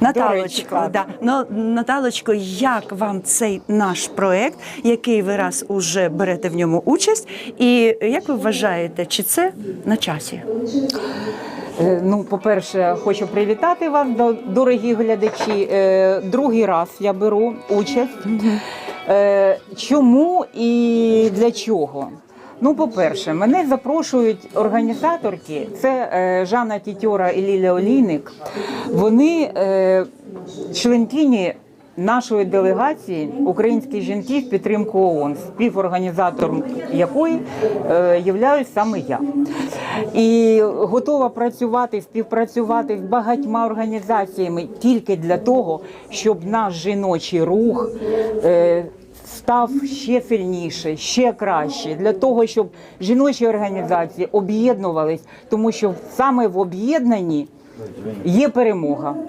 Наталочко, да. ну, Наталочко, як вам цей наш проект, який ви раз уже берете в ньому участь, і як ви вважаєте, чи це на часі? Е, Ну, по-перше, хочу привітати вас, до- дорогі глядачі. Е, Другий раз я беру участь. Е, Чому і для чого? Ну, по-перше, мене запрошують організаторки. Це е, Жанна Тітьора і Ліля Олійник. Вони е, членкині нашої делегації українські жінки в підтримку ООН, співорганізатором якої е, являюсь саме я. І готова працювати, співпрацювати з багатьма організаціями тільки для того, щоб наш жіночий рух. Е, Став ще сильніше, ще краще для того, щоб жіночі організації об'єднувались, тому що саме в об'єднанні є перемога.